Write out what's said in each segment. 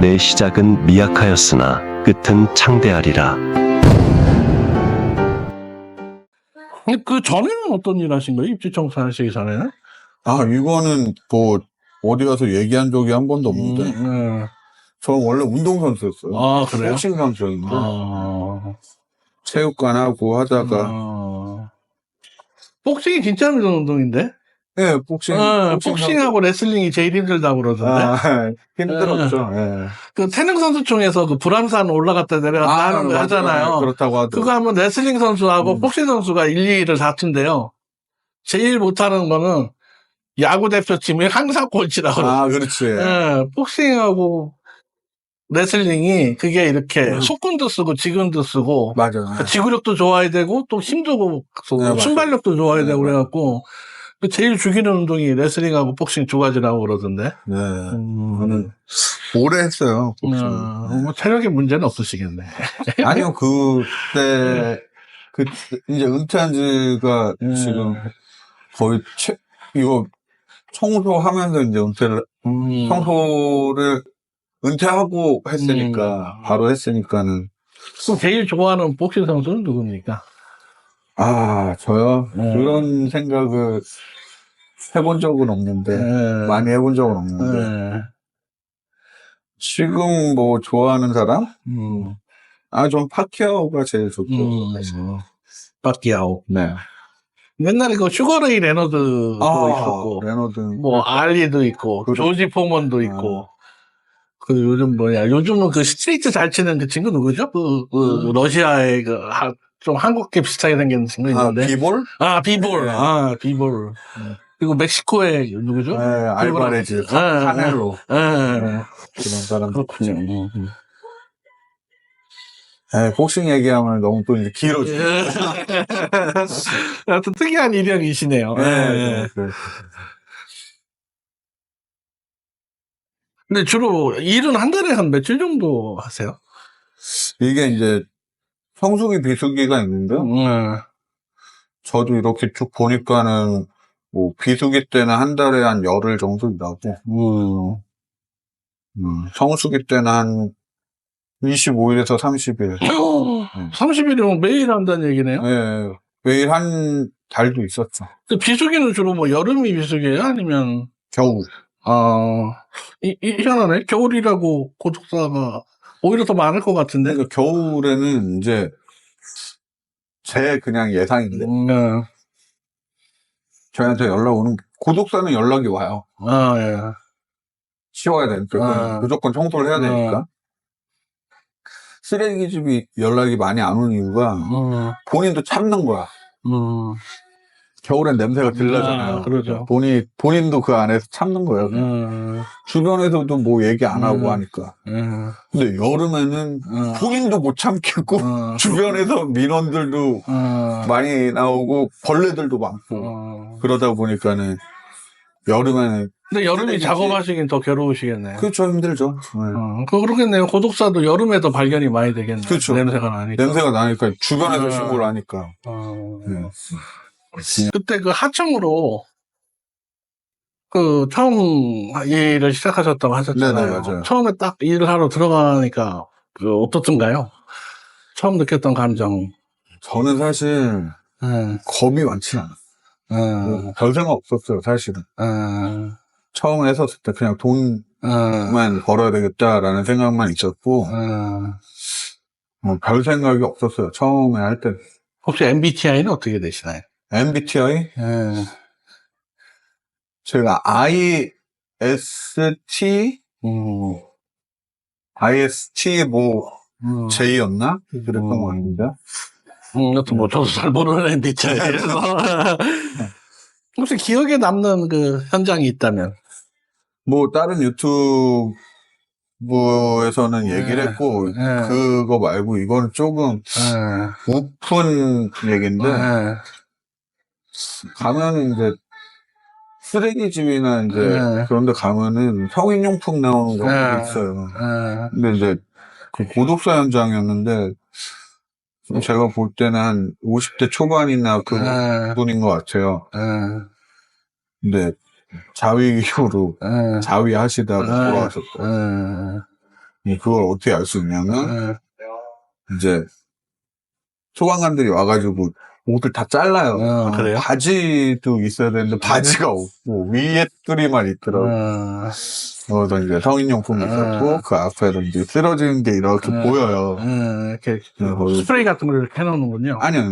내 시작은 미약하였으나 끝은 창대하리라. 그 전에는 어떤 일 하신 거예요? 입지 청소하시기 전에는? 아, 이거는 뭐, 어디 가서 얘기한 적이 한 번도 없는데. 음, 저는 원래 운동선수였어요. 아, 그래요? 복싱 선수였는데. 아, 체육관 하고 하다가. 아. 복싱이 진짜 힘든 운동인데? 예, 복싱. 어, 복싱 복싱 하고 레슬링이 제일 힘들다고 그러던데? 아, 힘들었죠. 예. 그 태릉 선수촌에서 그 불암산 올라갔다 내려갔다 하는 거 맞아요. 하잖아요. 그렇다고 하더라고요. 그거 하면 레슬링 선수하고 음. 복싱 선수가 1, 2위를 다툰대요. 제일 못하는 거는 야구 대표팀이 항상 꼴찌라고. 아, 그렇지. 예, 복싱하고 레슬링이 그게 이렇게 음. 속근도 쓰고 지근도 쓰고 맞아. 그 지구력도 좋아야 되고 또 힘도 네, 맞아요. 순발력도 좋아야 되고 네, 그래갖고 그 제일 죽이는 운동이 레슬링하고 복싱 두 가지라고 그러던데. 네. 음. 저는 오래 했어요. 복싱. 어, 뭐 체력에 문제는 없으시겠네. 아니요, 그때, 그, 이제 은퇴한 지가 음. 지금 거의 최, 이거 청소하면서 이제 은퇴를, 음. 청소를 은퇴하고 했으니까, 음. 바로 했으니까는, 그럼 제일 좋아하는 복싱 선수는 누굽니까? 아, 저요? 네. 그런 생각을 해본 적은 없는데, 예. 많이 해본 적은 없는데, 예. 지금 뭐 좋아하는 사람? 음. 아, 전 파키아오가 제일 좋죠. 음. 바키아오. 네. 옛날에 그 슈거레이 레너드도 아, 있었고, 레너드. 뭐 알리도 있고, 그렇죠. 조지 포먼도 있고, 그 요즘 뭐냐, 요즘은 그 스트레이트 잘 치는 그 친구 누구죠? 그, 그 러시아의 그, 하- 좀 한국계 비슷하게 생긴 친구 아, 있는데. 비볼? 아, 비볼. 네. 아, 비볼. 네. 그리고 멕시코의 누구죠? 네, 알바레즈, 네, 네. 카넬로. 예. 그런 사람. 그렇군요. 음, 음. 네, 복싱 얘기하면 너무 또 이제 길어져. 예. 하여튼 특이한 일형이시네요. 네, 예. 네, 네. 근데 주로 일은 한 달에 한 며칠 정도 하세요? 이게 이제 성수기 비수기가 있는데 음. 저도 이렇게 쭉 보니까는 뭐 비수기 때는 한 달에 한 열흘 정도 일하고 음, 성수기 때는 한 25일에서 30일. 30일이면 매일 한다는 얘기네요. 네, 매일 한 달도 있었죠. 근데 비수기는 주로 뭐 여름이 비수기예요? 아니면 겨울. 아 이, 이, 희한하네. 겨울이라고 고독사가 오히려 더 많을 것 같은데. 그러니까 겨울에는 이제 제 그냥 예상인데 음, 네. 저희한테 연락 오는 고독사는 연락이 와요. 아 예. 치워야 되니까 아. 무조건 청소를 해야 되니까 쓰레기집이 연락이 많이 안 오는 이유가 음, 본인도 참는 거야. 음, 겨울엔 냄새가 들나잖아요. 아, 그러죠. 본인 본인도 그 안에서 참는 거예요. 음, 주변에서도 뭐 얘기 안 하고 음. 하니까. 음, 근데 여름에는 음, 본인도 못 참겠고 음, 주변에서 민원들도 음, 많이 나오고 벌레들도 많고 음. 그러다 보니까는 여름에는 근데 쓰레기지. 작업하시긴 더 괴로우시겠네요. 그렇죠 힘들죠. 네. 어, 그 그렇겠네요. 고독사도 여름에 더 발견이 많이 되겠네요. 그렇죠. 냄새가 나니까. 냄새가 나니까 주변에서 음. 신고를 하니까. 어, 네. 그때 그 하청으로 그 처음 일을 시작하셨다고 하셨잖아요. 네네, 맞아요. 처음에 딱 일을 하러 들어가니까 그 어떻던가요? 처음 느꼈던 감정. 저는 사실 예, 겁이 많지 않아요. 예, 별 생각 없었어요, 사실은. 예, 처음 했었을 때 그냥 돈만 예, 벌어야 되겠다라는 생각만 있었고, 예. 뭐별 생각이 없었어요, 처음에 할 때. 혹시 MBTI는 어떻게 되시나요? MBTI? 예, 제가 IST? 음, IST 뭐, 음, J였나? 그랬던 음. 것 같은데. 음, 여튼 뭐 저도 잘 모르는 MBTI에서 혹시 기억에 남는 그 현장이 있다면? 뭐, 다른 유튜브에서는 네. 얘기를 했고, 네. 그거 말고 이거는 조금 예, 오픈 얘기인데, 예. 가면은 이제 쓰레기집이나 이제 네. 그런 데 가면은 성인용품 나오는 경우도 네. 있어요. 예. 근데 이제 그 고독사 현장이었는데 제가 볼 때는 한 50대 초반이나 그 예. 분인 것 같아요. 예. 근데 자위 이후로 예. 자위 하시다가 네. 돌아가셨고 예. 그걸 어떻게 알 수 있냐면, 예. 이제, 소방관들이 와가지고 옷을 다 잘라요. 어, 그래요? 바지도 있어야 되는데 바지가 없고 위에 뚜리만 있더라고. 어, 그래서 이제 성인용품이 어. 있었고 그 앞에도 이제 쓰러지는 게 이렇게 어. 보여요. 예, 이렇게 네, 거기- 스프레이 같은 걸 이렇게 해놓는군요. 아니요.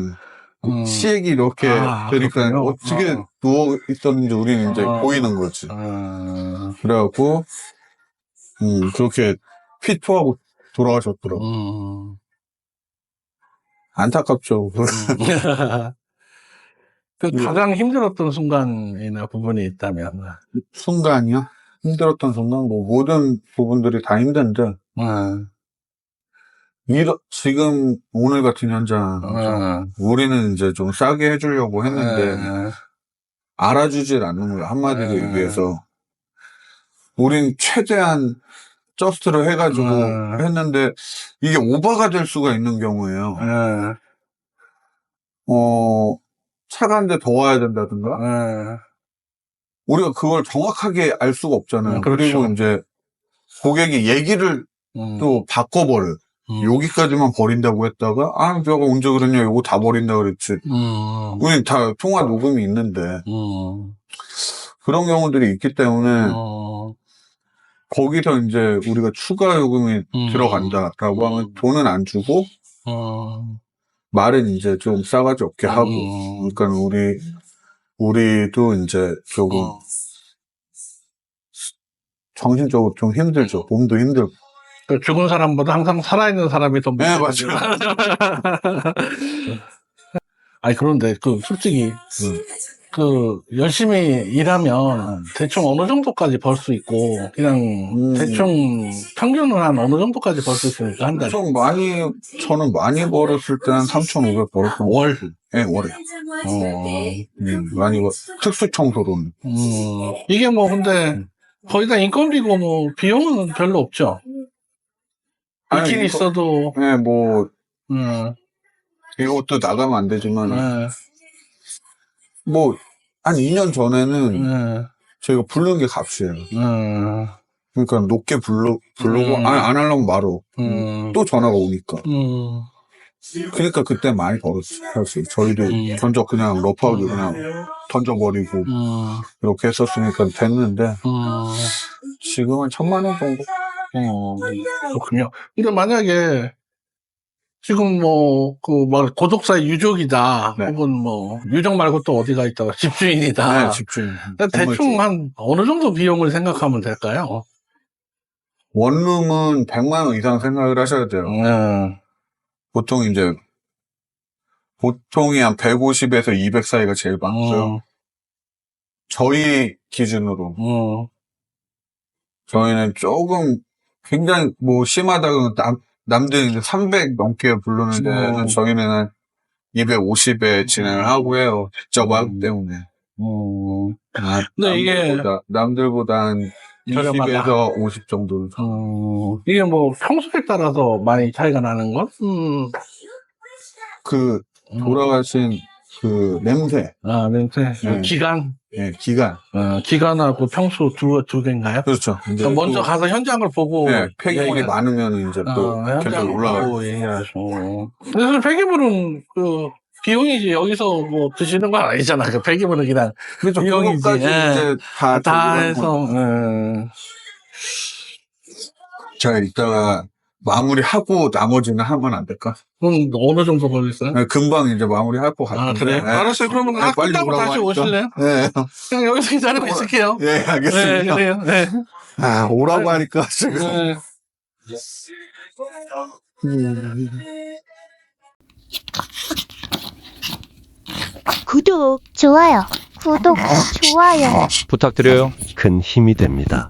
음. 시액이 이렇게 아, 그러니까 그렇군요. 어떻게 어. 누워 있었는지 우리는 이제 어. 보이는 거지. 어, 그래갖고 음 그렇게 피토하고 돌아가셨더라고. 음. 안타깝죠. 그 예. 가장 힘들었던 순간이나 부분이 있다면. 순간이요? 힘들었던 순간 뭐 모든 부분들이 다 힘든데 어, 이러, 지금 오늘 같은 현장 어, 우리는 이제 좀 싸게 해주려고 했는데 어, 알아주질 않는 거예요 한마디로 음. 얘기해서 우린 최대한 저스트를 해가지고 음. 했는데 이게 오버가 될 수가 있는 경우에요. 어, 어 차가 한 대 더 와야 된다든가? 어, 우리가 그걸 정확하게 알 수가 없잖아요. 음, 그렇죠. 그리고 이제 고객이 얘기를 음, 또 바꿔버려 음. 여기까지만 버린다고 했다가 아 내가 언제 그랬냐 이거 다 버린다 그랬지. 음, 우린 다 통화 녹음이 있는데. 음, 그런 경우들이 있기 때문에 어, 거기서 이제 우리가 추가 요금이 음. 들어간다라고 하면 돈은 안 주고 어, 말은 이제 좀 싸가지 없게 하고 음. 그러니까 우리 우리도 이제 조금 어. 정신적으로 좀 힘들죠 몸도 힘들고 그 죽은 사람보다 항상 살아있는 사람이 더 네 무서워요. 맞아요 아니 그런데 그 솔직히 그 열심히 일하면 대충 어느 정도까지 벌 수 있고 그냥 음. 대충 평균은 한 어느 정도까지 벌 수 있습니까 한 달에? 좀 많이 저는 많이 벌었을 때 한 3,500 벌었던 월? 예 월에. 어, 음, 많이 벌 특수 청소로는 음, 이게 뭐 근데 거의 다 인건비고 뭐 비용은 별로 없죠. 아니, 있긴 이거- 있어도. 예, 뭐 음, 이것도 나가면 안 되지만. 네, 뭐 한 2년 전에는 네, 저희가 부르는 게 값이에요. 음, 그러니까 높게 불러 부르고 음. 아니, 안 하려면 말어. 음, 또 전화가 오니까. 음, 그러니까 그때 많이 벌었어요. 저희도 음. 던져 그냥 러프하게 그냥 던져버리고 음, 이렇게 했었으니까 됐는데 음. 지금은 천만 원 정도. 어, 그렇군요. 근데 만약에 지금 뭐, 그, 뭐, 고독사의 유족이다. 네. 혹은 뭐, 유족 말고 또 어디가 있다. 집주인이다. 네, 집주인. 근데 대충 한 어느 정도 비용을 생각하면 될까요? 원룸은 100만 원 이상 생각을 하셔야 돼요. 음, 보통 이제 보통이 한 150에서 200 사이가 제일 많고요. 음, 저희 기준으로 음, 저희는 조금 굉장히 뭐 심하다고 남, 남들이 이제 300 넘게 부르는 데는 음. 저희는 한 250에 진행을 하고 해요. 직접 하기 음. 때문에. 음. 아, 근데 이게- 남들보다, 남들보다 한 저렴하다. 20에서 50 정도는. 음, 이게 뭐, 평소에 따라서 많이 차이가 나는 건? 음, 그 음. 돌아가신 그 냄새, 아, 냄새. 네. 기간. 예, 기간. 어, 기간하고 평소 두, 두 개인가요? 그렇죠. 이제 먼저 또, 가서 현장을 보고. 예, 폐기물이 얘기가- 많으면 이제 또 어, 계속 현장 올라가요. 보고 얘기하시고. 그래서 폐기물은 그 비용이지 여기서 뭐 드시는 건 아니잖아. 그 폐기물은 그냥 그렇죠. 비용이지. 그것까지 예. 이제 다, 다 해서. 음, 제가 이따가 마무리하고 나머지는 하면 안 될까? 그럼 어느 정도 걸렸어요? 네, 금방 이제 마무리할 것 같은데. 아 그래? 네. 알았어요. 그러면 네, 아, 빨리 끝나고 다시 하니까. 오실래요? 네. 그냥 여기서 기다리고 있을게요. 예, 네, 알겠습니다. 그래요. 네. 아, 오라고 하니까 지금. 네. 구독, 좋아요, 구독, 좋아요. 부탁드려요. 큰 힘이 됩니다.